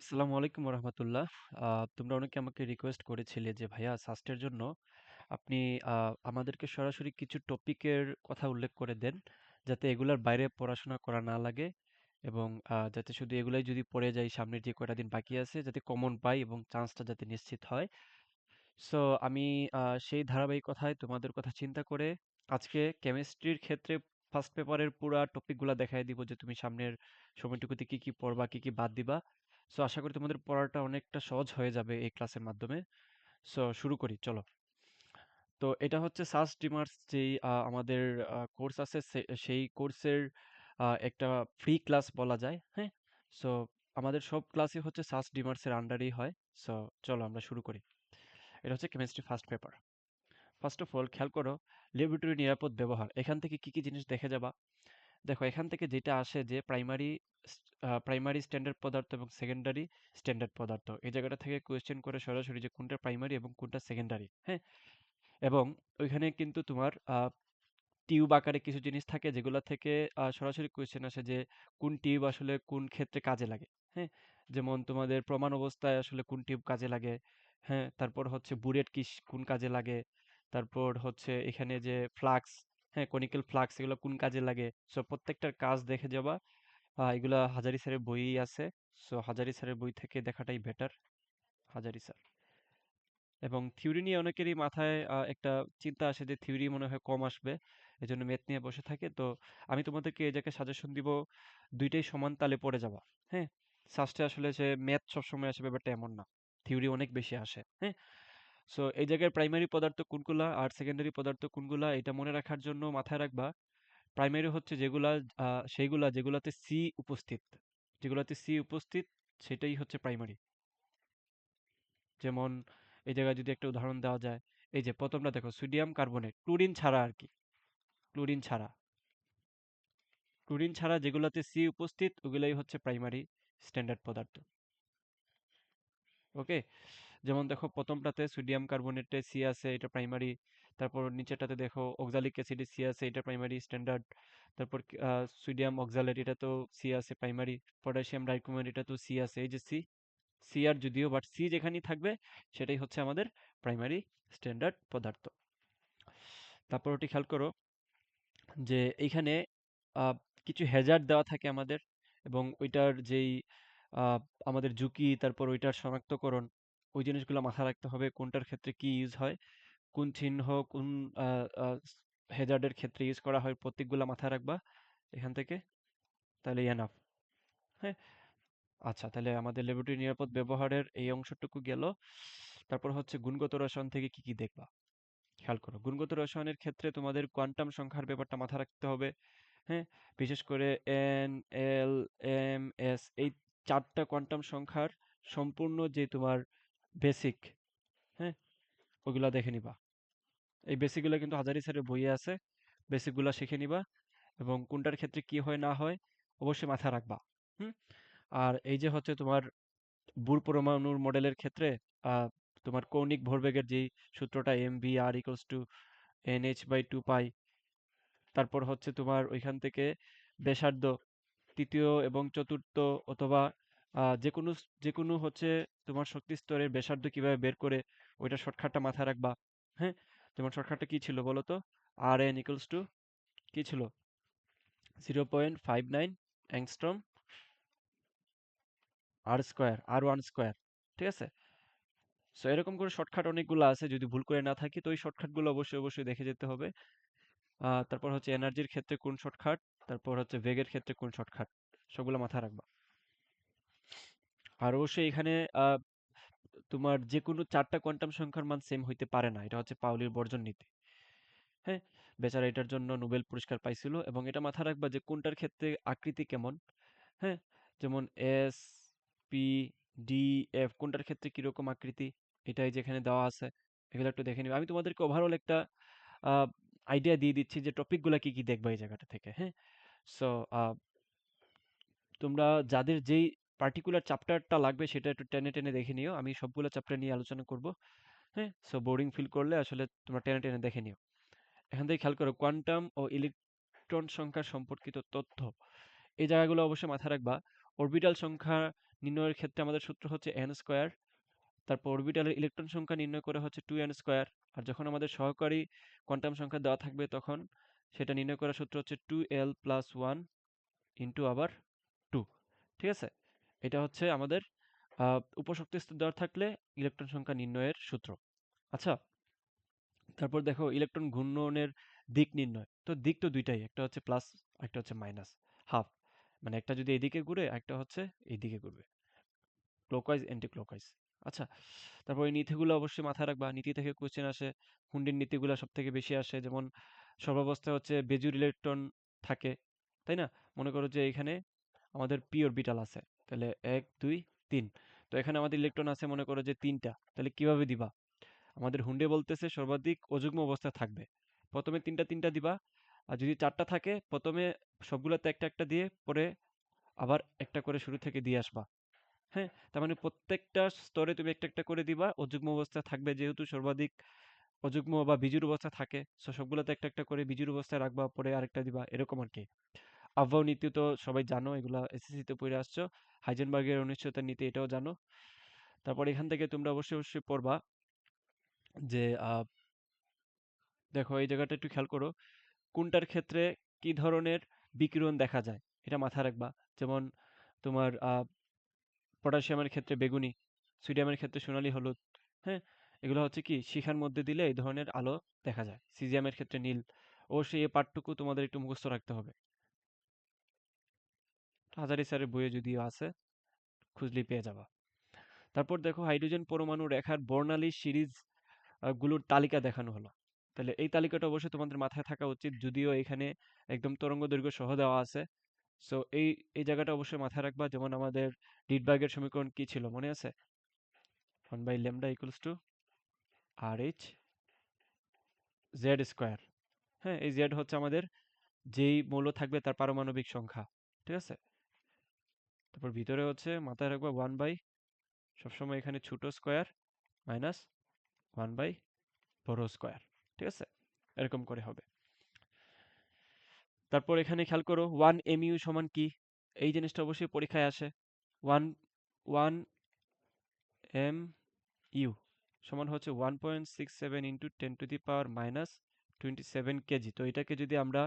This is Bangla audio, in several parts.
আসসালামু আলাইকুম রহমতুল্লাহ। তোমরা অনেকে আমাকে রিকোয়েস্ট করেছিলে যে, ভাইয়া সাস্টের জন্য আপনি আমাদেরকে সরাসরি কিছু টপিকের কথা উল্লেখ করে দেন, যাতে এগুলার বাইরে পড়াশোনা করা না লাগে এবং যাতে শুধু এগুলাই যদি পড়ে যাই, সামনের যে কয়টা দিন বাকি আছে, যাতে কমন পাই এবং চান্সটা যাতে নিশ্চিত হয়। সো আমি সেই ধারাবাহিকতায় তোমাদের কথা চিন্তা করে আজকে কেমিস্ট্রির ক্ষেত্রে ফার্স্ট পেপারের পুরা টপিকগুলো দেখাই দিব যে, তুমি সামনের সময়টুকুতে কি কি পড়বা, কি কি বাদ দিবা। সো আশা করি তোমাদের পড়াটা অনেকটা সহজ হয়ে যাবে এই ক্লাসের মাধ্যমে। সো শুরু করি, চলো। তো এটা হচ্ছে সাস ডিমার্স যেই আমাদের কোর্স আছে সেই কোর্সের একটা ফ্রি ক্লাস বলা যায় হ্যাঁ? সো আমাদের সব ক্লাসই হচ্ছে সাস ডিমার্সের আন্ডারেই হয়। সো চলো আমরা শুরু করি। এটা হচ্ছে chemistry first paper. First of all, খেয়াল করো ল্যাবরেটরি নিরাপদ ব্যবহার। এখান থেকে কি কি জিনিস দেখে যাবা? দেখো, এখান থেকে যেটা আসে যে, প্রাইমারি প্রাইমারি স্ট্যান্ডার্ড পদার্থ এবং সেকেন্ডারি স্ট্যান্ডার্ড পদার্থ। এই জায়গাটা থেকে কোয়েশ্চেন করে সরাসরি যে কোনটা প্রাইমারি এবং কোনটা সেকেন্ডারি হ্যাঁ? এবং ওইখানে কিন্তু তোমার টিউব আকারে কিছু জিনিস থাকে যেগুলো থেকে সরাসরি কোয়েশ্চেন আসে যে কোন টিউব আসলে কোন ক্ষেত্রে কাজে লাগে হ্যাঁ? যেমন তোমাদের প্রমাণ অবস্থায় আসলে কোন টিউব কাজে লাগে হ্যাঁ? তারপর হচ্ছে বুরেট কি কোন কাজে লাগে, তারপর হচ্ছে এখানে যে ফ্লাক্স হ্যাঁ? কনিক্যাল ফ্লাক্স এগুলো কোন কাজে লাগে। সো প্রত্যেকটার কাজ দেখে যাবা। আহ, এগুলা হাজারি স্যারের বইই আছে। সো হাজারি স্যারের বই থেকে দেখাটাই বেটার। হাজারি স্যার। এবং থিওরি নিয়ে অনেকেরই মাথায় আহ, একটা চিন্তা আসে যে থিওরি মনে হয় কম আসবে। এজন্য ম্যাথ নিয়ে বসে থাকে। তো আমি তোমাদেরকে এই জায়গায় সাজেশন দিব দুইটাই সমান তালে পড়ে যাবা। হ্যাঁ? সাস্টে আসলে যে ম্যাথ সবসময় আসে ব্যাপারটা এমন না। থিওরি অনেক বেশি আসে। হ্যাঁ? সো এই জায়গায় প্রাইমারি পদার্থ কোনগুলা আর সেকেন্ডারি পদার্থ কোনগুলা এটা মনে রাখার জন্য মাথায় রাখবা প্রাইমারি হচ্ছে যেগুলা সেইগুলা যেগুলাতে সি উপস্থিত। যেগুলাতে সি উপস্থিত, সেটাই হচ্ছে প্রাইমারি। যেমন, এই জায়গায় যদি একটা উদাহরণ দেওয়া যায়, এই যে প্রথমটা দেখো, সোডিয়াম কার্বনেট, ক্লোরিন ছাড়া আর কি, ক্লোরিন ছাড়া। ক্লোরিন ছাড়া যেগুলোতে সি উপস্থিত, ওগুলাই হচ্ছে প্রাইমারি স্ট্যান্ডার্ড পদার্থ। ওকে? যেমন দেখো, প্রথমটাতে সোডিয়াম কার্বনেটে সি আছে, এটা প্রাইমারি তারপর নিচেরটাতে দেখো অক্সালিক অ্যাসিডে সি আছে, এটা প্রাইমারি স্ট্যান্ডার্ড তারপর সোডিয়াম অক্সালেট এটা তো সি আছে প্রাইমারি পটাশিয়াম ডাইক্রোমেট এটা তো সি আছে। এই যে সি সি আর যদিও বাট সি যেখানেই থাকবে, সেটাই হচ্ছে আমাদের প্রাইমারি স্ট্যান্ডার্ড পদার্থ। তারপর ওটি খেয়াল করো যে এইখানে কিছু হ্যাজার্ড দেওয়া থাকে আমাদের এবং ওইটার যেই আমাদের ঝুঁকি, তারপর ওইটার শনাক্তকরণ, ওই জিনিসগুলো মাথায় রাখতে হবে কোনটার ক্ষেত্রে কি ইউজ হয়। কোন চিহ্ন, কোন হ্যাজার্ডের ক্ষেত্রে ইউজ করা হয় প্রত্যেকগুলো মাথায় রাখবা এখান থেকে, তাহলে এনাফ হ্যাঁ? আচ্ছা তাহলে আমাদের ল্যাবরেটরি নিরাপদ ব্যবহারের এই অংশটুকু গেল। তারপর হচ্ছে গুণগত রসায়ন থেকে কি কি দেখবা? খেয়াল করো, গুণগত রসায়নের ক্ষেত্রে তোমাদের কোয়ান্টাম সংখ্যার ব্যাপারটা মাথায় রাখতে হবে হ্যাঁ? বিশেষ করে এন এল এম এস এই চারটা কোয়ান্টাম সংখ্যার সম্পূর্ণ যে তোমার বেসিক ওগুলা দেখে নিবা। এই বেসিকগুলো কিন্তু হাজারি স্যারের বইয়ে আছে। বেসিকগুলো শিখে নিবা এবং কোনটার ক্ষেত্রে কি হয়, না হয় অবশ্যই মাথায় রাখবা। হুম? আর এই যে হচ্ছে তোমার বুর পরমাণুর মডেলের ক্ষেত্রে তোমার কৌণিক ভরবেগের যেই সূত্রটা M V R equals to N H by two pi তারপর হচ্ছে তোমার ওইখান থেকে ব্যাসার্ধ তৃতীয় এবং চতুর্থ অথবা যে কোনো যে কোনো হচ্ছে তোমার শক্তি স্তরের ব্যাসার্ধ কীভাবে বের করে ওইটা শর্টকাটটা মাথায় রাখবা। হ্যাঁ? তোমার শর্টকাটটা কি ছিল বলো তো? আর এন ইকুয়ালস টু কি ছিল? Zero point five nine angstrom R square R one square ঠিক আছে? সো এরকম করে শর্টকাট অনেকগুলো আছে, যদি ভুল করে না থাকি, তো ওই শর্টকাটগুলো অবশ্যই অবশ্যই দেখে যেতে হবে। তারপর হচ্ছে এনার্জির ক্ষেত্রে কোন শর্টকাট তারপর হচ্ছে বেগের ক্ষেত্রে কোন শর্টকাট সবগুলো মাথায় রাখবা। আর অবশ্যই এখানে তোমার যে কোনো চারটা কোয়ান্টাম সংখ্যার মান সেম হইতে পারে না। এটা হচ্ছে পাউলির বর্জন নীতি। হ্যাঁ? বেচারা এটার জন্য নোবেল পুরস্কার পাইছিল এবং এটা মাথায় রাখবা যে কোনটার ক্ষেত্রে আকৃতি কেমন? হ্যাঁ? যেমন এস পি ডি এফ কোনটার ক্ষেত্রে কীরকম আকৃতি? এটাই যেখানে দেওয়া আছে। এগুলো একটু দেখে নিবে। আমি তোমাদেরকে ওভারঅল একটা আইডিয়া দিয়ে দিচ্ছি যে টপিকগুলো কি কি দেখবা এই জায়গাটা থেকে। হ্যাঁ? সো তোমরা যাদের যেই পার্টিকুলার চ্যাপ্টারটা লাগবে সেটা একটু টেনে টেনে দেখে নিও। আমি সবগুলো চ্যাপ্টার নিয়ে আলোচনা করব। হ্যাঁ? সো বোরিং ফিল করলে আসলে তোমরা টেনে টেনে দেখে নিও। এখান থেকে খেয়াল করো কোয়ান্টাম ও ইলেকট্রন সংখ্যা সম্পর্কিত তথ্য। এই জায়গাগুলো অবশ্যই মাথায় রাখবা। অরবিটাল সংখ্যা নির্ণয়ের ক্ষেত্রে আমাদের সূত্র হচ্ছে এন স্কোয়ার তারপর অরবিটালের ইলেকট্রন সংখ্যা নির্ণয় করে হচ্ছে টু এন স্কোয়ার আর যখন আমাদের সহকারী কোয়ান্টাম সংখ্যা দেওয়া থাকবে তখন সেটা নির্ণয় করার সূত্র হচ্ছে two L plus one into আবার টু ঠিক আছে? এটা হচ্ছে আমাদের উপশক্তি স্তর দেওয়া থাকলে ইলেকট্রন সংখ্যা নির্ণয়ের সূত্র। আচ্ছা তারপর দেখো ইলেকট্রন ঘূর্ণনের দিক নির্ণয়। তো দিক তো দুইটাই, একটা হচ্ছে প্লাস একটা হচ্ছে মাইনাস হাফ মানে একটা যদি এদিকে ঘুরে একটা হচ্ছে এইদিকে ঘুরবে। ক্লোকওয়াইজ অ্যান্টি ক্লোকওয়াইজ আচ্ছা তারপর এই নীতিগুলো অবশ্যই মাথায় রাখবা। নীতি থেকে কোশ্চেন আসে হুন্ডির নীতিগুলো সব থেকে বেশি আসে। যেমন, সর্বাবস্থায় হচ্ছে বেজুর ইলেকট্রন থাকে, তাই না? মনে করো যে এখানে আমাদের পিওর বিটাল আছে। তাহলে এক, দুই, তিন। তো এখানে আমাদের ইলেকট্রন আছে মনে করো যে তিনটা। তাহলে কীভাবে দিবা? আমাদের হুন্ডে বলতেছে সর্বাধিক অযুগ্ম অবস্থা থাকবে। প্রথমে তিনটা তিনটা দিবা। আর যদি চারটা থাকে, প্রথমে সবগুলোতে একটা একটা দিয়ে পরে আবার একটা করে শুরু থেকে দিয়ে আসবা। হ্যাঁ? তার মানে প্রত্যেকটা স্তরে তুমি একটা একটা করে দিবা। অযুগ্ম অবস্থা থাকবে যেহেতু সর্বাধিক অযুগ্ম বা বিজুর অবস্থা থাকে। সবগুলোতে একটা একটা করে বিজুর অবস্থায় রাখবা, পরে আরেকটা দিবা। এরকম আর কি আবহাওয়া নীতি তো সবাই জানো, এগুলা এসএসসি তে পড়ে আসছো। হাইজেনবার্গের অনিশ্চয়তার নীতি এটাও জানো। তারপর এখান থেকে তোমরা অবশ্যই অবশ্যই পড়বা যে দেখো এই জায়গাটা একটু খেয়াল করো, কোনটার ক্ষেত্রে কি ধরনের বিকিরণ দেখা যায়, এটা মাথায় রাখবা। যেমন তোমার পটাশিয়ামের ক্ষেত্রে বেগুনি, সোডিয়ামের ক্ষেত্রে সোনালী হলুদ হ্যাঁ? এগুলো হচ্ছে কি, শিখার মধ্যে দিলে এই ধরনের আলো দেখা যায় সিজিয়ামের ক্ষেত্রে নীল। অবশ্যই এই পাঠটুকু তোমাদের একটু মুখস্থ রাখতে হবে। হাজারি স্যারের বইয়ে যদিও আছে, খুঁজলেই পেয়ে যাবা। তারপর দেখো হাইড্রোজেন পরমাণু রেখার বর্ণালী সিরিজগুলোর তালিকা দেখানো হলো। তাহলে এই তালিকাটা অবশ্যই তোমাদের মাথায় থাকা উচিত, যদিও এখানে একদম তরঙ্গ দৈর্ঘ্য সহ দেওয়া আছে। সো এই এই জায়গাটা অবশ্যই মাথায় রাখবা, যেমন আমাদের ডিটবার্গের সমীকরণ কি ছিল, মনে আছে? One by lambda equals to R H Z square হ্যাঁ এই জেড হচ্ছে আমাদের যেই মৌল থাকবে তার পারমাণবিক সংখ্যা, ঠিক আছে? তারপর ভিতরে হচ্ছে মাথায় রাখবা ওয়ান বাই সবসময় এখানে ছোট স্কোয়ার মাইনাস ওয়ান বাই বড় স্কোয়ার ঠিক আছে? এরকম করে হবে। তারপর এখানে খেয়াল করো ওয়ান এমইউ সমান কি? এই জিনিসটা অবশ্যই পরীক্ষায় আসে। ওয়ান ওয়ান এম ইউ সমান হচ্ছে one point six seven into ten to the power minus twenty seven KG তো এটাকে যদি আমরা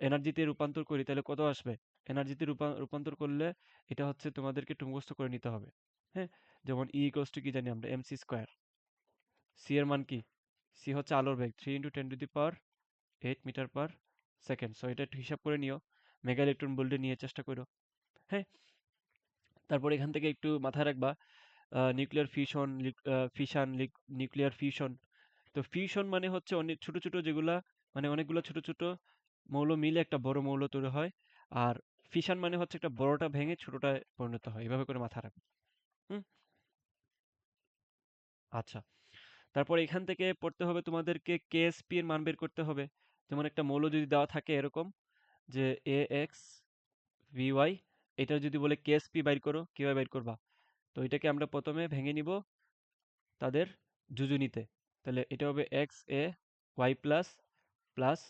এনার্জিতে রূপান্তর করি, তাহলে কত আসবে? এনার্জিতে রূপান্তর করলে এটা হচ্ছে তোমাদেরকে মুখস্থ করে নিতে হবে। হ্যাঁ? যেমন ই ইকোয়াস টু কি জানি আমরা? এম সি স্কোয়ার সি এর মান কি? সি হচ্ছে আলোর বেগ three into ten to the power eight metre per second so এটা একটু হিসাব করে নিও। মেগা ইলেকট্রন বোল্ডে নিয়ে চেষ্টা করো। হ্যাঁ? তারপর এখান থেকে একটু মাথায় রাখবা nuclear fusion fission nuclear fusion তো ফিউশন মানে হচ্ছে অনেক ছোট ছোট যেগুলা মানে অনেকগুলো ছোট ছোট মৌল মিলে একটা বড় মৌল তৈরি হয়। আর ফিশন মানে হচ্ছে একটা বড়টা ভেঙে ছোটটায় পরিণত হয়। এভাবে করে মাথা রাখবে। হুম? আচ্ছা। তারপর এখান থেকে পড়তে হবে তোমাদেরকে কেএসপি এর মান বের করতে হবে। যেমন একটা মৌল যদি দেওয়া থাকে এরকম যে এ এক্স ভিওয়াই এটা যদি বলে কেএসপি বাইর করো, কীভাবে বাইর করবা? তো এটাকে আমরা প্রথমে ভেঙে নিব তাদের যুজুনিতে। তাহলে এটা হবে X A Y plus plus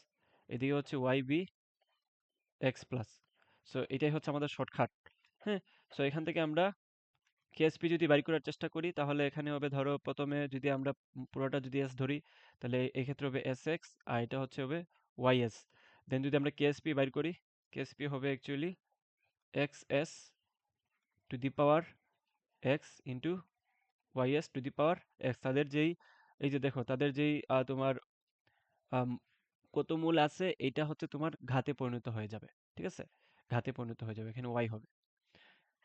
এদিকে হচ্ছে Y B X plus so এটাই হচ্ছে আমাদের শর্টকাট হ্যাঁ? সো এখান থেকে আমরা কেএসপি যদি বাইর করার চেষ্টা করি, তাহলে এখানে হবে ধরো প্রথমে যদি আমরা পুরোটা যদি এস ধরি, তাহলে এই ক্ষেত্রে হবে এস এক্স আর এটা হচ্ছে হবে ওয়াই এস দেন যদি আমরা কেএসপি বাইর করি কেএসপি হবে actually X S to the power X into Y S to the power X তাদের যেই, এই যে দেখো, তাদের যেই তোমার কত মূল আছে এটা হচ্ছে তোমার ঘাতে পরিণত হয়ে যাবে, ঠিক আছে? ঘাতে পরিণত হয়ে যাবে, এখানে ওয়াই হবে।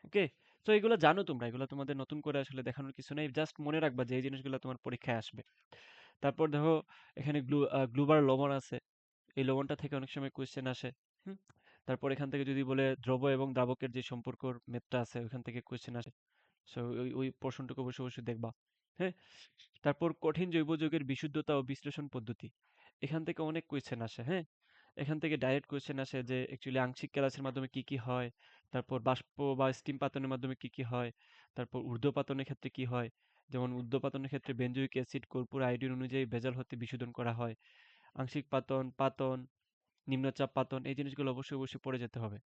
ওকে তো এগুলো জানো তোমরা, এগুলো তোমাদের নতুন করে আসলে দেখানোর কিছু নেই। জাস্ট মনে রাখবা যে, এই জিনিসগুলো তোমার পরীক্ষায় আসবে। তারপর দেখো, এখানে গ্লু গ্লুবার লবণ আছে। এই লবণটা থেকে অনেক সময় কোয়েশ্চেন আসে তারপর এখান থেকে যদি বলে দ্রব এবং দ্রাবকের যে সম্পর্কর মেথটা আছে, ওখান থেকে কোয়েশ্চেন আসে। সো ওই ওই পোর্শনটুকু অবশ্যই অবশ্যই দেখবা হ্যাঁ? তারপর কঠিন জৈব যৌগের বিশুদ্ধতা ও বিশ্লেষণ পদ্ধতি, এখান থেকে অনেক কোয়েশ্চেন আসে হ্যাঁ? এখান থেকে ডাইরেক্ট কোয়েশ্চেন আসে যে অ্যাকচুয়ালি আংশিক ক্যালাসের মাধ্যমে কি কি হয়? তারপর বাষ্প বা স্টিম পাতনের মাধ্যমে কি কি হয়? তারপর ঊর্ধ্বপাতনের ক্ষেত্রে কি হয়? যেমন ঊর্ধ্বপাতনের ক্ষেত্রে বেঞ্জুইক অ্যাসিড কর্পূর আয়োডিন অনুযায়ী ভেজাল হতে বিশোধন করা হয়। আংশিক পাতন পাতন, নিম্নচাপ পাতন, এই জিনিসগুলো অবশ্যই অবশ্যই পড়ে যেতে হবে।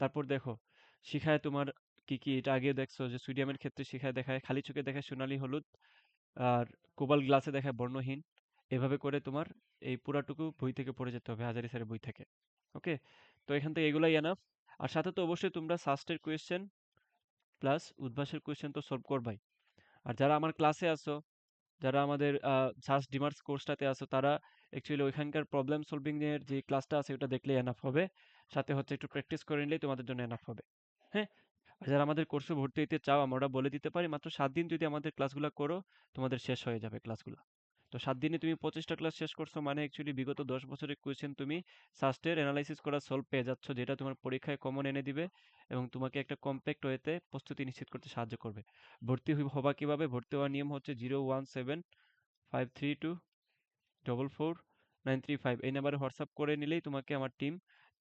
তারপর দেখো, শিখায় তোমার কি কি? এটা আগে দেখছ যে, সোডিয়ামের ক্ষেত্রে শিখায় দেখায়, খালি চোখে দেখায় সোনালি হলুদ আর কোবাল গ্লাসে দেখায় বর্ণহীন। এভাবে করে তোমার এই পুরাটুকু বই থেকে পড়ে যেতে হবে, হাজারি স্যারের বই থেকে। ওকে? তো এখান থেকে এগুলাই এনাফ আর সাথে তো অবশ্যই তোমরা সাস্টের কোয়েশ্চেন প্লাস উদ্ভাসের কোয়েশ্চেন তো সলভ করবাই। আর যারা আমার ক্লাসে আছো, যারা আমাদের সাস্ট ডিমার্স কোর্সটাতে আছো, তারা অ্যাকচুয়ালি ওইখানকার প্রবলেম সলভিং এর যে ক্লাসটা আছে, ওটা দেখলে এনাফ হবে। সাথে হচ্ছে একটু প্র্যাকটিস করে নিলেই তোমাদের জন্য এনাফ হবে। হ্যাঁ? আর যারা আমাদের কোর্সে ভর্তি হতে চাও, আমরা বলে দিতে পারি, মাত্র সাত দিন যদি আমাদের ক্লাসগুলো করো, তোমাদের শেষ হয়ে যাবে ক্লাসগুলো তো সাত দিনে তুমি পঁচিশটা ক্লাস শেষ করছ মানে অ্যাকচুয়ালি বিগত দশ বছরের কোয়েশ্চেন তুমি সাস্টের অ্যানালাইসিস করা সলভ পেয়ে যাচ্ছ, যেটা তোমার পরীক্ষায় কমন এনে দিবে এবং তোমাকে একটা কম্প্যাক্ট ওয়েতে প্রস্তুতি নিশ্চিত করতে সাহায্য করবে। ভর্তি হবা কীভাবে? ভর্তি হওয়ার নিয়ম হচ্ছে zero one seven five three two double four nine three five এই নাম্বারে হোয়াটসঅ্যাপ করে নিলেই তোমাকে আমার টিম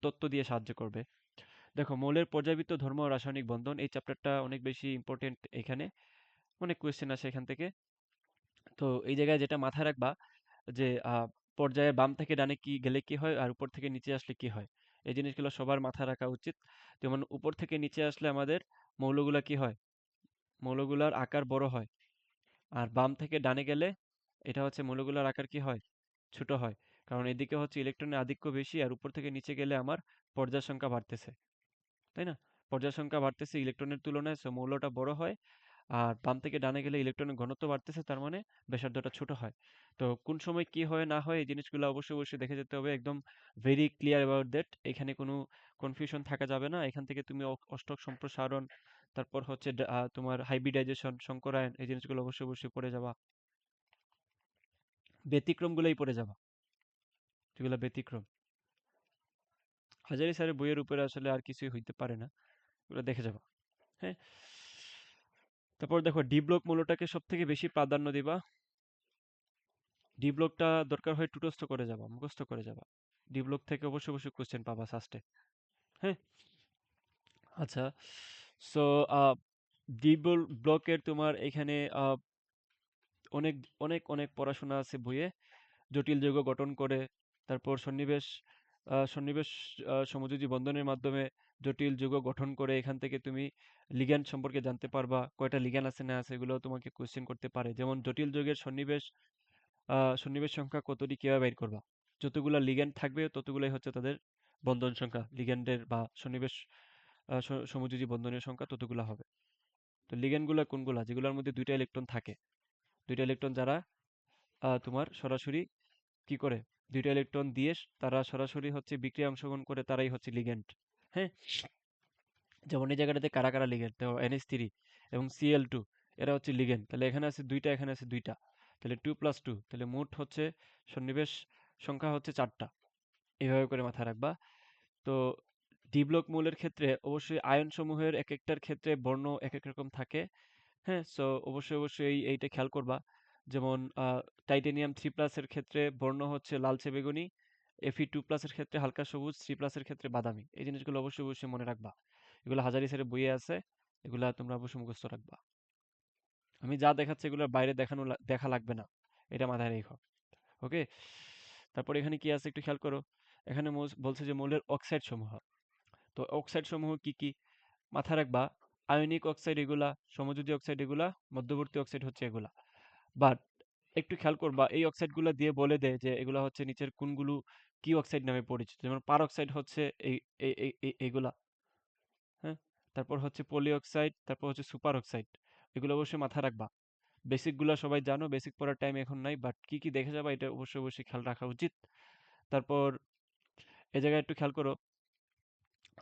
তথ্য দিয়ে সাহায্য করবে। দেখো, মৌলের পর্যাবৃত্ত ধর্ম রাসায়নিক বন্ধন এই চ্যাপ্টারটা অনেক বেশি ইম্পর্টেন্ট এখানে। অনেক কোয়েশ্চেন আসে এখান থেকে। তো এই জায়গায় যেটা মাথায় রাখবা যে পর্যায়ে বাম থেকে ডানে কি গেলে কি হয় আর উপর থেকে নিচে আসলে কি হয়। এই জিনিসগুলো সবার মাথায় রাখা উচিত। যেমন উপর থেকে নিচে আসলে আমাদের মৌলগুলা কি হয়? মৌলগুলার আকার বড় হয়। আর বাম থেকে ডানে গেলে এটা হচ্ছে মৌলগুলার আকার কি হয়? ছোট হয়। কারণ এদিকে হচ্ছে ইলেকট্রনের আধিক্য বেশি আর উপর থেকে নিচে গেলে আমার পর্যায় সংখ্যা বাড়তেছে। তাই না? পর্যায় সংখ্যা বাড়তেছে ইলেকট্রনের তুলনায়, সো মৌলটা বড় হয়। আর বাম থেকে ডানে গেলে ইলেকট্রনের ঘনত্ব বাড়তেছে, তার মানে ব্যাসার্ধটা ছোট হয়। তো কোন সময় কি হয়, না হয়, এই জিনিসগুলো অবশ্যই অবশ্যই দেখে যেতে হবে। একদম ভেরি ক্লিয়ার অ্যাবাউট দ্যাট এখানে কোনো কনফিউশন থাকা যাবে না। এখান থেকে তুমি অষ্টক সম্প্রসারণ, তারপর হচ্ছে তোমার হাইব্রিডাইজেশন সংকরায়ন, এই জিনিসগুলো অবশ্যই অবশ্যই পড়ে যাবা। ব্যতিক্রমগুলোই পড়ে যাবা। যেগুলো ব্যতিক্রম। হাজারি স্যারের বইয়ের উপরে আসলে আর কিছুই হইতে পারে না। ওগুলো দেখে যাবা। হ্যাঁ? তারপর দেখো ডি ব্লক মূলটাকে সব থেকে বেশি প্রাধান্য দিবা। ডি ব্লকটা দরকার হয় টুটস্থ করে যাবা, মুখস্থ করে যাবা। ডি ব্লক থেকে অবশ্যই অবশ্যই কোশ্চেন পাবা সাস্টে হ্যাঁ? আচ্ছা সো ডি ব্লকের তোমার এখানে অনেক অনেক অনেক পড়াশোনা আছে বইয়ে। জটিল যৌগ গঠন করে, তারপর সন্নিবেশ সন্নিবেশ সমযোজী বন্ধনের মাধ্যমে জটিল যৌগ গঠন করে এখান থেকে তুমি লিগ্যান্ড সম্পর্কে জানতে পারবা, কয়টা লিগ্যান্ড আছে না আছে এগুলো তোমাকে কোশ্চেন করতে পারে। যেমন জটিল যৌগের সন্নিবেশ সন্নিবেশ সংখ্যা কতটি কীভাবে বের করবা? যতগুলা লিগ্যান্ড থাকবে ততগুলাই হচ্ছে তাদের বন্ধন সংখ্যা লিগ্যান্ডের বা সন্নিবেশ সমযোজী বন্ধনের সংখ্যা ততগুলা হবে। তো লিগ্যান্ডগুলা কোনগুলা? যেগুলোর মধ্যে দুইটা ইলেকট্রন থাকে। দুইটা ইলেকট্রন যারা তোমার সরাসরি কি করে? দুইটা ইলেকট্রন দিয়ে তারা সরাসরি হচ্ছে বিক্রিয়া অংশগ্রহণ করে, তারাই হচ্ছে লিগ্যান্ড হ্যাঁ? যেমন এই জায়গাটাতে কারা কারা লিগ্যান্ড তো এনএস থ্রি এবং সিএল টু, এরা হচ্ছে লিগ্যান্ড তাহলে এখানে আছে দুইটা, এখানে আছে দুইটা। তাহলে টু প্লাস টু, তাহলে মোট হচ্ছে সন্নিবেশ সংখ্যা হচ্ছে চারটা। এভাবে করে মাথায় রাখবা। তো ডি ব্লক মৌলের ক্ষেত্রে অবশ্যই আয়ন সমূহের এক একটার ক্ষেত্রে বর্ণ এক এক রকম থাকে। হ্যাঁ সো অবশ্যই অবশ্যই এই, এইটা খেয়াল করবা। যেমন টাইটেনিয়াম থ্রি প্লাসের ক্ষেত্রে বর্ণ হচ্ছে লালচে বেগুনি, এফি টু প্লাসের ক্ষেত্রে হালকা সবুজ, থ্রি প্লাসের ক্ষেত্রে বাদামি। এই জিনিসগুলো অবশ্যই অবশ্যই মনে রাখবা। এগুলো হাজারি স্যারের বইয়ে আছে, এগুলা তোমরা অবশ্যই মুখস্থ রাখবা। আমি যা দেখাচ্ছি এগুলোর বাইরে দেখানো দেখা লাগবে না, এটা মাথায় রেখো, ওকে? তারপর এখানে কি আছে একটু খেয়াল করো, এখানে বলছে যে মৌলের অক্সাইড সমূহ। তো অক্সাইড সমূহ কি কি? মাথায় রাখবা আয়নিক অক্সাইড এগুলা, সমযোজী অক্সাইড এগুলা, মধ্যবর্তী অক্সাইড হচ্ছে এগুলা। বাট একটু খেয়াল করবা, এই অক্সাইডগুলো দিয়ে বলে দেয় যে এগুলা হচ্ছে নিচের কোনগুলো কি অক্সাইড নামে পরিচিত, যেমন পার অক্সাইড হচ্ছে এই- এইগুলা হ্যাঁ? তারপর হচ্ছে পলিঅক্সাইড তারপর হচ্ছে সুপার অক্সাইড এগুলো অবশ্যই মাথায় রাখবা। বেসিকগুলা সবাই জানো বেসিক পড়ার টাইম এখন নাই বাট কি কি দেখে যাবা এটা অবশ্যই অবশ্যই খেয়াল রাখা উচিত। তারপর এ জায়গায় একটু খেয়াল করো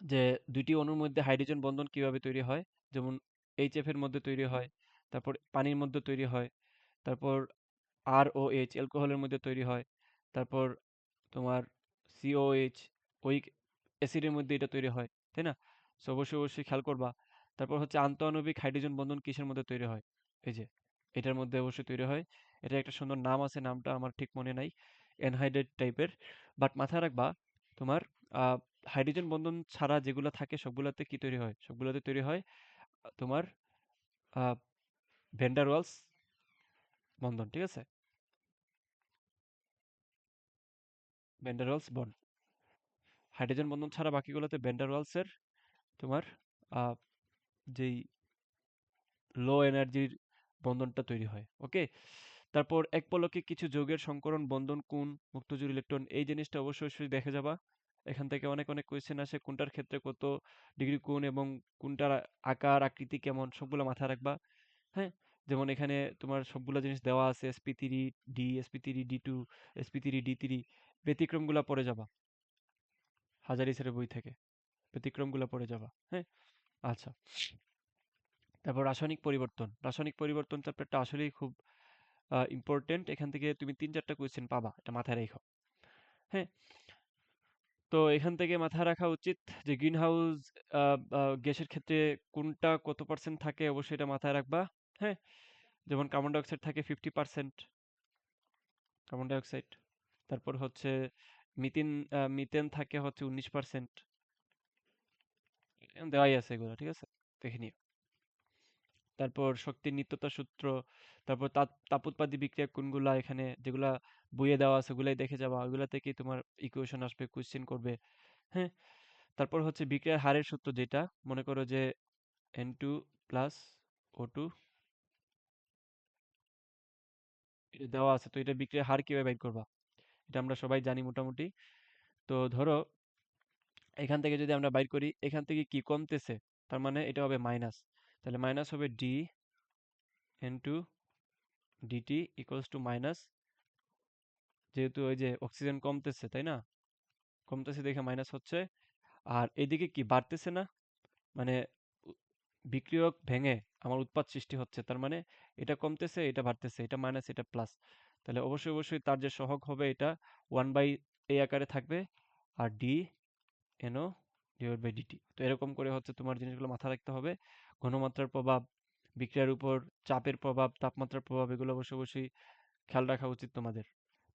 যে দুইটি অণুর মধ্যে হাইড্রোজেন বন্ধন কীভাবে তৈরি হয়? যেমন এইচএফ এর মধ্যে তৈরি হয়, তারপর পানির মধ্যে তৈরি হয়, তারপর আর ও এইচ অ্যালকোহলের মধ্যে তৈরি হয়, তারপর তোমার সিওএইচ ওই অ্যাসিডের মধ্যে এটা তৈরি হয়, তাই না? সো অবশ্যই অবশ্যই খেয়াল করবা। তারপর হচ্ছে আন্তঃআণবিক হাইড্রোজেন বন্ধন কিসের মধ্যে তৈরি হয়? এই যে, এটার মধ্যে অবশ্যই তৈরি হয়। এটা একটা সুন্দর নাম আছে, নামটা আমার ঠিক মনে নাই এনহাইড্রেট টাইপের। বাট মাথায় রাখবা, তোমার হাইড্রোজেন বন্ধন ছাড়া যেগুলো থাকে, সবগুলোতে কি তৈরি হয়? সবগুলোতে তৈরি হয়, তোমার ভেন্ডারওয়ালস বন্ধন, ঠিক আছে? ভেন্ডারওয়ালস বন্ড। হাইড্রোজেন বন্ধন ছাড়া বাকিগুলোতে ভেন্ডারওয়ালসের তোমার যেই লো এনার্জির বন্ধনটা তৈরি হয় ওকে তারপর এক পলকে কিছু যৌগের সংকরণ, বন্ধন কোন মুক্তজোড় ইলেকট্রন এই জিনিসটা অবশ্যই অবশ্যই দেখে যাবা। এখান থেকে অনেক অনেক কোয়েশ্চেন আসে, কোনটার ক্ষেত্রে কত ডিগ্রি কোণ এবং কোনটার আকার, আকৃতি কেমন, সবগুলো মাথায় রাখবা হ্যাঁ? যেমন এখানে তোমার সবগুলো জিনিস দেওয়া আছে SP three D SP three D two SP three D three ব্যতিক্রমগুলো পড়ে যাবা, হাজারি স্যারের বই থেকে। ব্যতিক্রমগুলো পড়ে যাবা হ্যাঁ? আচ্ছা। তারপর রাসায়নিক পরিবর্তন। রাসায়নিক পরিবর্তন চ্যাপ্টারটা আসলেই খুব ইম্পর্টেন্ট এখান থেকে তুমি তিন চারটা কোয়েশ্চেন পাবা, এটা মাথায় রেখো হ্যাঁ? তো এখান থেকে মাথায় রাখা উচিত যে গ্রিন হাউস গ্যাসের ক্ষেত্রে কোনটা কত পার্সেন্ট থাকে অবশ্যই এটা মাথায় রাখবা হ্যাঁ? যেমন কার্বন ডাইঅক্সাইড থাকে ফিফটি পার্সেন্ট কার্বন ডাইঅক্সাইড তারপর হচ্ছে মিথেন মিথেন থাকে হচ্ছে উনিশ পার্সেন্ট দেওয়াই আছে এগুলো, ঠিক আছে? দেখে নিও। তারপর শক্তির নিত্যতা সূত্র, তারপর তাপ, তাপোৎপাদী বিক্রিয়া কোনগুলা, এখানে যেগুলা বইয়ে দেওয়া আছে ওগুলাই দেখে যাবা। ওগুলা থেকেই তোমার ইকুয়েশন আসবে কোশ্চেন করবে হ্যাঁ? তারপর হচ্ছে বিক্রিয়ার হারের সূত্র যেটা, মনে করো যে N two plus O two দেওয়া আছে, তো এটা বিক্রিয়ার হার কীভাবে বের করবা? এটা আমরা সবাই জানি মোটামুটি। তো ধরো এখান থেকে যদি আমরা বাইর করি, এখান থেকে কি কমতেছে? তার মানে এটা হবে মাইনাস তাহলে মাইনাস হবে D N two DT equals to minus যেহেতু ওই যে অক্সিজেন কমতেছে, তাই না? কমতেছে দেখে মাইনাস হচ্ছে। আর এদিকে কি বাড়তেছে না? মানে বিক্রিয়ক ভেঙে আমার উৎপাদ সৃষ্টি হচ্ছে, তার মানে এটা কমতেছে, এটা বাড়তেছে, এটা মাইনাস এটা প্লাস তাহলে অবশ্যই অবশ্যই তার যে সহগ হবে এটা ওয়ান বাই এই আকারে থাকবে। আর D NO divide by DT তো এরকম করে হচ্ছে তোমার জিনিসগুলো মাথায় রাখতে হবে। ঘনমাত্রার প্রভাব, বিক্রিয়ার উপর চাপের প্রভাব, তাপমাত্রার প্রভাব, এগুলো অবশ্যই অবশ্যই খেয়াল রাখা উচিত তোমাদের।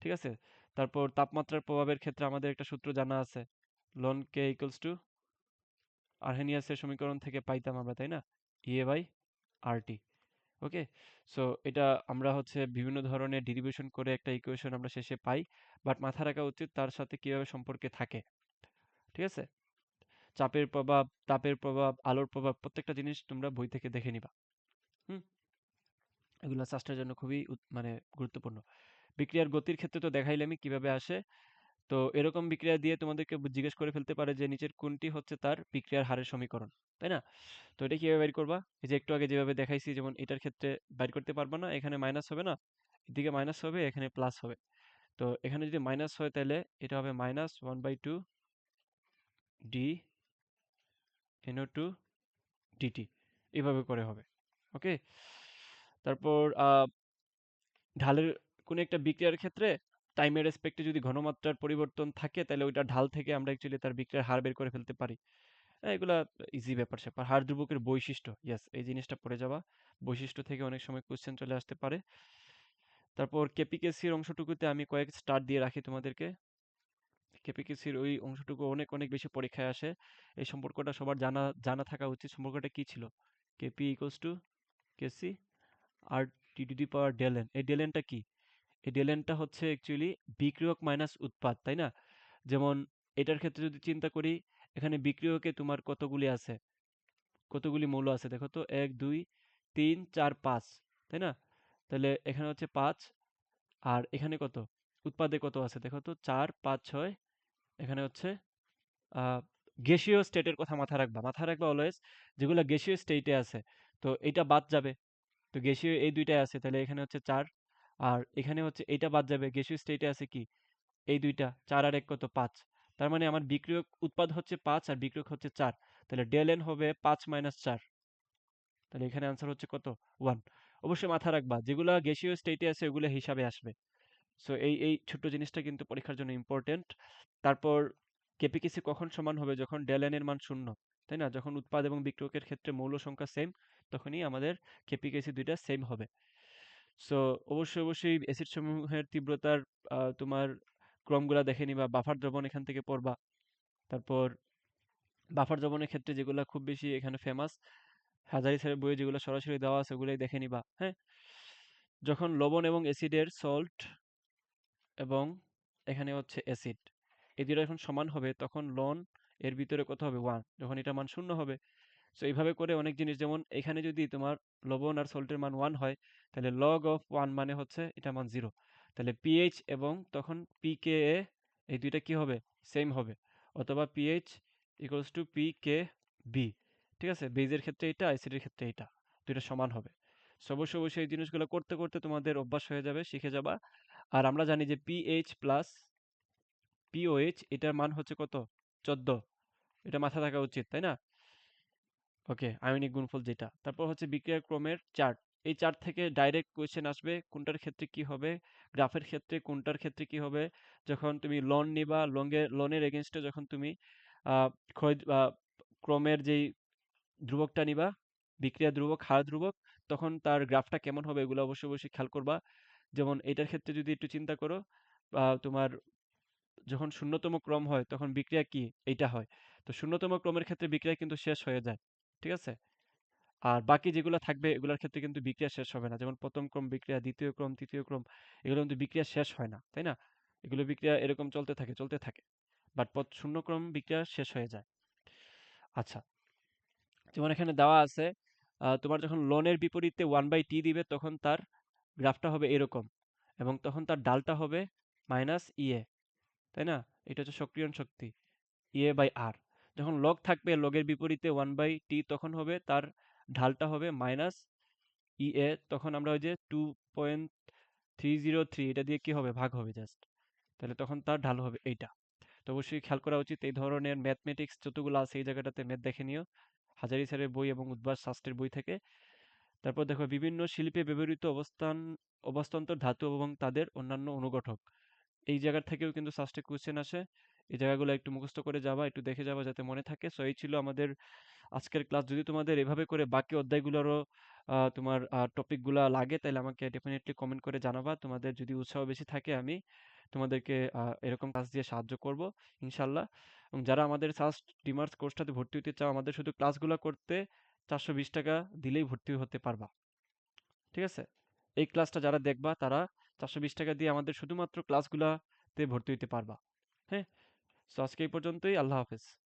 ঠিক আছে? তারপর তাপমাত্রার প্রভাবের ক্ষেত্রে আমাদের একটা সূত্র জানা আছে। লন কে ইকুয়ালস টু আর্হেনিয়াসের সমীকরণ থেকে পাইতাম আমরা, তাই না? EA by RT okay so এটা আমরা হচ্ছে বিভিন্ন ধরনের ডেরিভেশন করে একটা ইকুয়েশন আমরা শেষে পাই। বাট মাথা রাখা উচিত তার সাথে কীভাবে সম্পর্কে থাকে। ঠিক আছে? চাপের প্রভাব, তাপের প্রভাব, আলোর প্রভাব প্রত্যেকটা জিনিস তোমরা বই থেকে দেখে নিবা। হুম? এগুলো চাষটার জন্য খুবই মানে গুরুত্বপূর্ণ। বিক্রিয়ার গতির ক্ষেত্রে তো দেখাইলামই কীভাবে আসে? তো এরকম বিক্রিয়া দিয়ে তোমাদেরকে জিজ্ঞেস করে ফেলতে পারে যে নিচের কোনটি হচ্ছে তার বিক্রিয়ার হারের সমীকরণ, তাই না? তো এটা কীভাবে বের করবা? এই যে একটু আগে যেভাবে দেখাইছি যেমন এটার ক্ষেত্রে বের করতে পারব না, এখানে মাইনাস হবে না, এদিকে মাইনাস হবে, এখানে প্লাস হবে। তো এখানে যদি মাইনাস হয় তাহলে এটা হবে minus one by two D NO two DT এভাবে করে হবে, ওকে? তারপর ঢালের কোনো একটা বিক্রিয়ার ক্ষেত্রে টাইমের রেসপেক্টে যদি ঘনমাত্রার পরিবর্তন থাকে, তাহলে ওইটা ঢাল থেকে আমরা অ্যাকচুয়ালি তার বিক্রিয়ার হার বের করে ফেলতে পারি। হ্যাঁ এগুলা ইজি ব্যাপার স্যাপার। হার ধ্রুবকের বৈশিষ্ট্য ইয়েস এই জিনিসটা পড়ে যাওয়া। বৈশিষ্ট্য থেকে অনেক সময় কোশ্চেন চলে আসতে পারে। তারপর কেপিকেসির অংশটুকুতে আমি কয়েক স্টার দিয়ে রাখি তোমাদেরকে। কেপিকেসির ওই অংশটুকু অনেক অনেক বেশি পরীক্ষায় আসে। এই সম্পর্কটা সবার জানা জানা থাকা উচিত। সম্পর্কটা কি ছিল? KP equals to KC R T to the power delta n. এই ডেলেনটা কি? এই ডেলেনটা হচ্ছে অ্যাকচুয়ালি বিক্রিয়ক মাইনাস উৎপাদ তাই না? যেমন এটার ক্ষেত্রে যদি চিন্তা করি, এখানে বিক্রিয়কে তোমার কতগুলি আছে? কতগুলি মৌল আছে? দেখো তো, এক, দুই, তিন, চার, পাঁচ, তাই না? তাহলে এখানে হচ্ছে পাঁচ আর এখানে কত? উৎপাদে কত আছে? দেখো তো, চার, পাঁচ, ছয় এখানে হচ্ছে গ্যাসীয় স্টেটের কথা মাথায় রাখবা। মাথায় রাখবা অলওয়েজ যেগুলো গ্যাসীয় স্টেটে আছে, তো এটা বাদ যাবে। তো গ্যাসীয় এই দুইটাই আছে, তাহলে এখানে হচ্ছে চার। আর এখানে হচ্ছে এটা বাদ যাবে, গ্যাসীয় স্টেটে আছে কি? এই দুইটা, চার আর এক কত? পাঁচ। তার মানে আমার বিক্রিয়ক উৎপাদ হচ্ছে পাঁচ আর বিক্রিয়ক হচ্ছে চার। তাহলে ডেল এন হবে পাঁচ মাইনাস চার। তাহলে এখানে আনসার হচ্ছে কত? ওয়ান অবশ্যই মাথা রাখবা, যেগুলো গ্যাসীয় স্টেটে আছে, ওগুলো হিসাবে আসবে। সো এই এই ছোট্ট জিনিসটা কিন্তু পরীক্ষার জন্য ইম্পর্টেন্ট তারপর কেপিকেসি কখন সমান হবে? যখন ডেল এন এর মান শূন্য, তাই না? যখন উৎপাদ এবং বিক্রয়কের ক্ষেত্রে মৌল সংখ্যা সেম তখনই আমাদের কেপিকেসি দুইটা সেম হবে। সো অবশ্যই অবশ্যই অ্যাসিড সমূহের তীব্রতার তোমার ক্রমগুলা দেখে নিবা। বাফার দ্রবণ এখান থেকে পড়বা। তারপর বাফার দ্রবণের ক্ষেত্রে যেগুলো খুব বেশি এখানে ফেমাস হাজারি স্যারের বইয়ে যেগুলো সরাসরি দেওয়া আছে, ওগুলোই দেখে নিবা। হ্যাঁ? যখন লবণ এবং অ্যাসিডের সল্ট এবং এখানে হচ্ছে অ্যাসিড এই দুটো যখন সমান হবে, তখন লন এর ভিতরে কত হবে? ওয়ান যখন এটা মান শূন্য হবে। সো এইভাবে করে অনেক জিনিস, যেমন এখানে যদি তোমার লবণ আর সল্টের মান ওয়ান হয়, তাহলে লগ অফ ওয়ান মানে হচ্ছে এটা মান জিরো তাহলে পিএইচ এবং তখন পিকে এই দুইটা কি হবে? সেম হবে। অথবা PH equals to P K B ঠিক আছে? বেজের ক্ষেত্রে এটা অ্যাসিডের ক্ষেত্রে এটা। দুইটা সমান হবে। সো অবশ্যই অবশ্যই এই জিনিসগুলো করতে করতে তোমাদের অভ্যাস হয়ে যাবে, শিখে যাবা। আর আমরা জানি যে পিএইচ প্লাস পিওএইচ এটার মান হচ্ছে কত? চোদ্দ। এটা মাথা থাকা উচিত, তাই না? ওকে আয়নিক গুণফল যেটা। তারপর হচ্ছে বিক্রিয়ার ক্রমের চার্ট। এই চার্ট থেকে ডাইরেক্ট কোয়েশ্চেন আসবে, কোনটার ক্ষেত্রে কি হবে? গ্রাফের ক্ষেত্রে কোনটার ক্ষেত্রে কি হবে? যখন তুমি লোন নিবা লঙ্গে লোনের এগেনস্টে যখন তুমি ক্ষয় ক্রমের যেই ধ্রুবকটা নিবা, বিক্রিয়া ধ্রুবক, হার ধ্রুবক, তখন তার গ্রাফটা কেমন হবে এগুলো অবশ্যই অবশ্যই খেয়াল করবা। যেমন এটার ক্ষেত্রে যদি একটু চিন্তা করো তোমার যখন শূন্যতম ক্রম হয়, তখন বিক্রিয়া কি? এইটা হয়। তো শূন্যতম ক্রমের ক্ষেত্রে বিক্রিয়া কিন্তু শেষ হয়ে যায়, ঠিক আছে? আর বাকি যেগুলো থাকবে, এগুলোর ক্ষেত্রে কিন্তু বিক্রিয়া শেষ হবে না। যেমন প্রথম ক্রম বিক্রিয়া, দ্বিতীয় ক্রম, তৃতীয় ক্রম, এগুলো কিন্তু বিক্রিয়া শেষ হয় না, তাই না? এগুলো বিক্রিয়া এরকম চলতে থাকে চলতে থাকে। বাট শূন্য ক্রম বিক্রিয়া শেষ হয়ে যায়। আচ্ছা যেমন এখানে দেওয়া আছে তোমার যখন লোনের বিপরীতে ওয়ান বাই টি দিবে, তখন তার গ্রাফটা হবে এরকম এবং তখন তার ডালটা হবে মাইনাস ইএ তাই না? এটা হচ্ছে সক্রিয়ণ শক্তি ইএ বাই আর যখন লগ থাকবে লগের বিপরীতে ওয়ান বাই টি তখন হবে তার ঢালটা হবে মাইনাস ইএ তখন আমরা ওই যে two point three zero three এটা দিয়ে কি হবে? ভাগ হবে জাস্ট তাহলে তখন তার ঢাল হবে এইটা। তো অবশ্যই খেয়াল করা উচিত এই ধরনের ম্যাথমেটিক্স যতগুলো আছে এই জায়গাটাতে ম্যাথ দেখে নিও। হাজারি স্যারের বই এবং উদ্ভাস শাস্ত্রের বই থেকে। তারপর দেখো বিভিন্ন শিল্পে ব্যবহৃত অবস্থান, অবস্থান্তর ধাতু এবং তাদের অন্যান্য অনুঘটক। এই জায়গা থেকেও কিন্তু সাস্টে কোশ্চেন আসে। এই জায়গাগুলো একটু মুখস্থ করে যাবা, একটু দেখে যাবা যাতে মনে থাকে। সো এই ছিল আমাদের আজকের ক্লাস যদি তোমাদের এভাবে করে বাকি অধ্যায়গুলোরও তোমার টপিকগুলো লাগে, তাহলে আমাকে ডেফিনেটলি কমেন্ট করে জানাবা। তোমাদের যদি উৎসাহ বেশি থাকে, আমি তোমাদেরকে এরকম ক্লাস দিয়ে সাহায্য করব, ইনশাল্লাহ। এবং যারা আমাদের সাস্ট ডিমার্স কোর্সটাতে ভর্তি হতে চাও, আমাদের শুধু ক্লাসগুলো করতে চারশো বিশ টাকা দিলেই ভর্তি হতে পারবা। ঠিক আছে? এই ক্লাসটা যারা দেখবা, তারা চারশো বিশ টাকা দিয়ে আমাদের শুধুমাত্র ক্লাসগুলাতে ভর্তি হতে পারবা। হ্যাঁ? তো আজকে এই পর্যন্তই। আল্লাহ হাফেজ।